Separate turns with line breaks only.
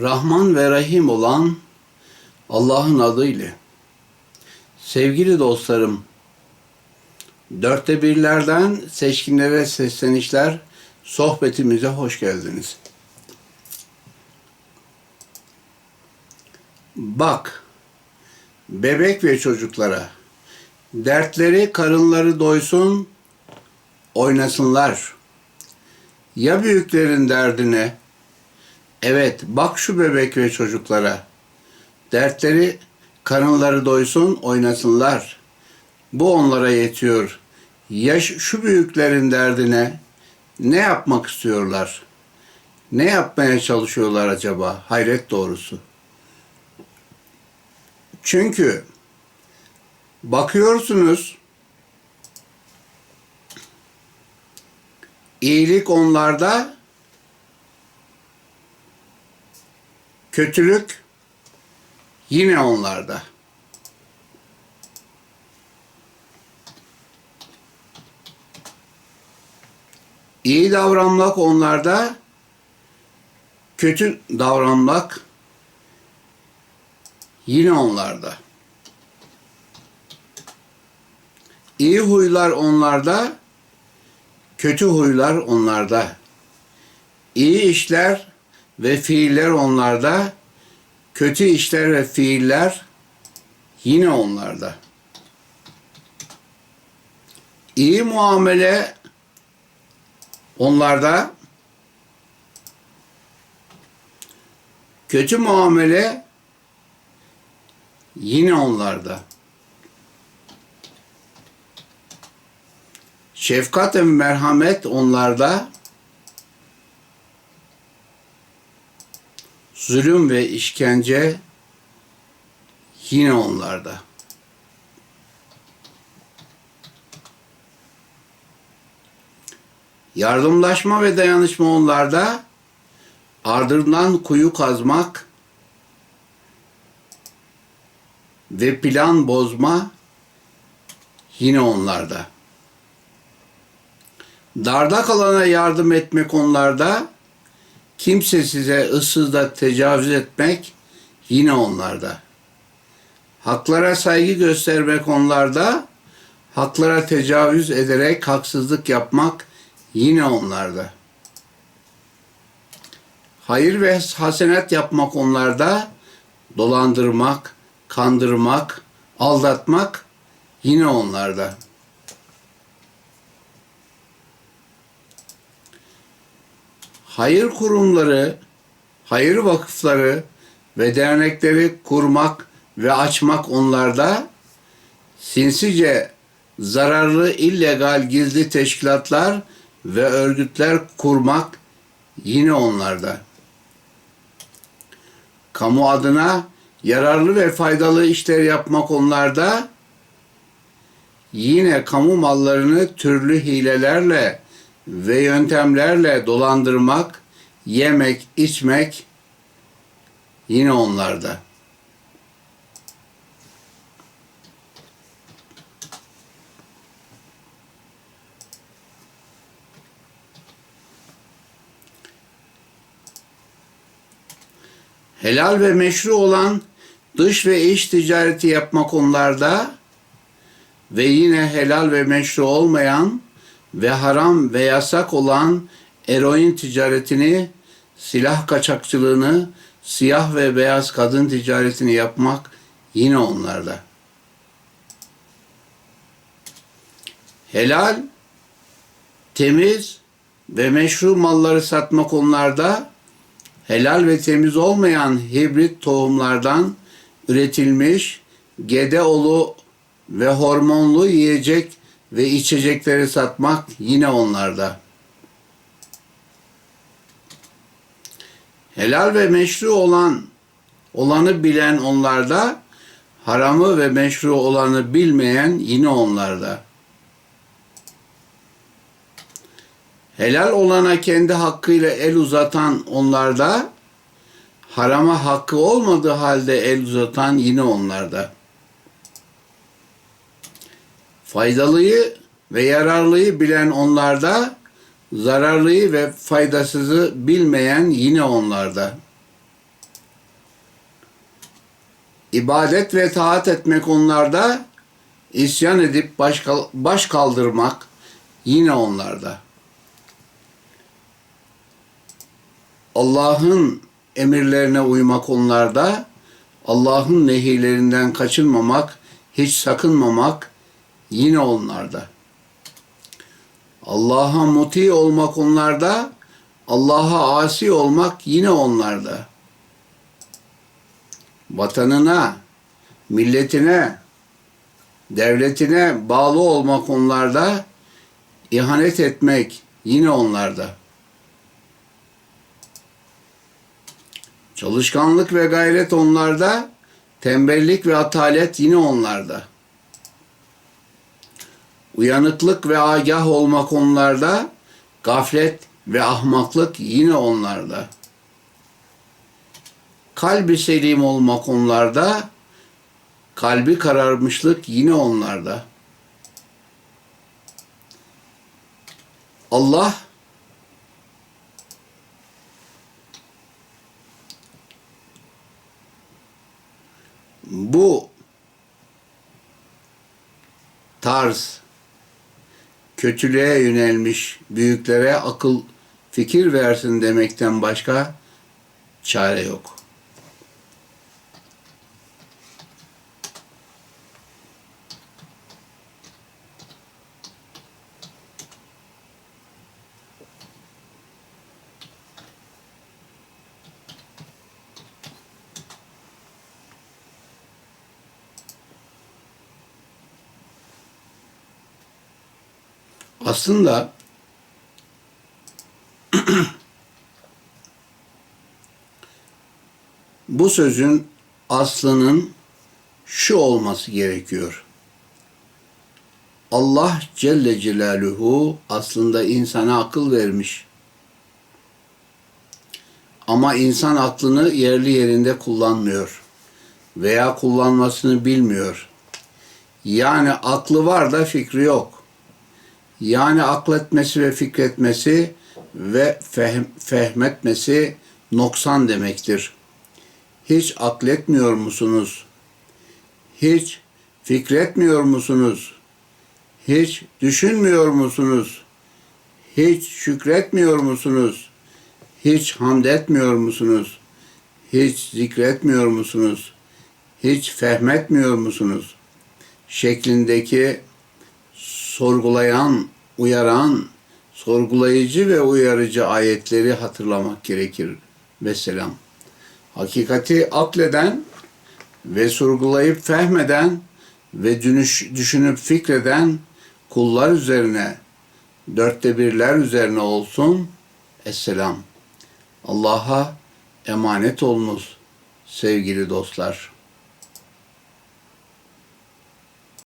Rahman ve Rahim olan Allah'ın adıyla. Sevgili dostlarım, dörtte birlerden seçkinlere seslenişler sohbetimize hoş geldiniz. Bak, bebek ve çocuklara, dertleri karınları doysun, oynasınlar. Ya büyüklerin derdine, Evet, bak şu bebek ve çocuklara. Dertleri karınları doysun, oynasınlar. Bu onlara yetiyor. Ya şu büyüklerin derdine ne yapmak istiyorlar? Ne yapmaya çalışıyorlar acaba? Hayret doğrusu. Çünkü bakıyorsunuz iyilik onlarda, Kötülük yine onlarda. İyi davranmak onlarda, kötü davranmak yine onlarda. İyi huylar onlarda, kötü huylar onlarda. İyi işler ve fiiller onlarda, kötü işler ve fiiller yine onlarda. İyi muamele onlarda, kötü muamele yine onlarda. Şefkat ve merhamet onlarda, zulüm ve işkence yine onlarda. Yardımlaşma ve dayanışma onlarda, ardından kuyu kazmak ve plan bozma yine onlarda. Darda kalana yardım etmek onlarda, kimse size ıssızda tecavüz etmek yine onlarda. Haklara saygı göstermek onlarda, haklara tecavüz ederek haksızlık yapmak yine onlarda. Hayır ve hasenet yapmak onlarda, dolandırmak, kandırmak, aldatmak yine onlarda. Hayır kurumları, hayır vakıfları ve dernekleri kurmak ve açmak onlarda, sinsice zararlı illegal gizli teşkilatlar ve örgütler kurmak yine onlarda. Kamu adına yararlı ve faydalı işler yapmak onlarda, yine kamu mallarını türlü hilelerle ve yöntemlerle dolandırmak, yemek, içmek yine onlarda. Helal ve meşru olan dış ve iç ticareti yapmak onlarda ve yine helal ve meşru olmayan ve haram ve yasak olan eroin ticaretini, silah kaçakçılığını, siyah ve beyaz kadın ticaretini yapmak yine onlarda. Helal, temiz ve meşru malları satmak onlarda, helal ve temiz olmayan hibrit tohumlardan üretilmiş gedeolu ve hormonlu yiyecek ve içecekleri satmak yine onlarda. Helal ve meşru olan olanı bilen onlarda, haramı ve meşru olanı bilmeyen yine onlarda. Helal olana kendi hakkıyla el uzatan onlarda, harama hakkı olmadığı halde el uzatan yine onlarda. Faydalıyı ve yararlıyı bilen onlarda, zararlıyı ve faydasızı bilmeyen yine onlarda. ibadet ve taat etmek onlarda, isyan edip baş, baş kaldırmak yine onlarda. Allah'ın emirlerine uymak onlarda, Allah'ın nehirlerinden kaçınmamak, hiç sakınmamak yine onlarda. Allah'a muti olmak onlarda, Allah'a asi olmak yine onlarda. Vatanına, milletine, devletine bağlı olmak onlarda, ihanet etmek yine onlarda. Çalışkanlık ve gayret onlarda, tembellik ve atalet yine onlarda. Uyanıklık ve agah olmak onlarda, gaflet ve ahmaklık yine onlarda. Kalbi selim olmak onlarda, kalbi kararmışlık yine onlarda. Allah bu tarz kötülüğe yönelmiş büyüklere akıl fikir versin demekten başka çare yok. Aslında bu sözün aslının şu olması gerekiyor. Allah Celle Celaluhu aslında insana akıl vermiş. Ama insan aklını yerli yerinde kullanmıyor veya kullanmasını bilmiyor. Yani aklı var da fikri yok. Yani akletmesi ve fikretmesi ve fehm, fehmetmesi noksan demektir. Hiç akletmiyor musunuz? Hiç fikretmiyor musunuz? Hiç düşünmüyor musunuz? Hiç şükretmiyor musunuz? Hiç hamd etmiyor musunuz? Hiç zikretmiyor musunuz? Hiç fehmetmiyor musunuz? Şeklindeki sorgulayan, uyaran, sorgulayıcı ve uyarıcı ayetleri hatırlamak gerekir. Vesselam. Hakikati akleden ve sorgulayıp fehmeden ve düşünüp fikreden kullar üzerine, dörtte birler üzerine olsun. Esselam. Allah'a emanet olunuz sevgili dostlar.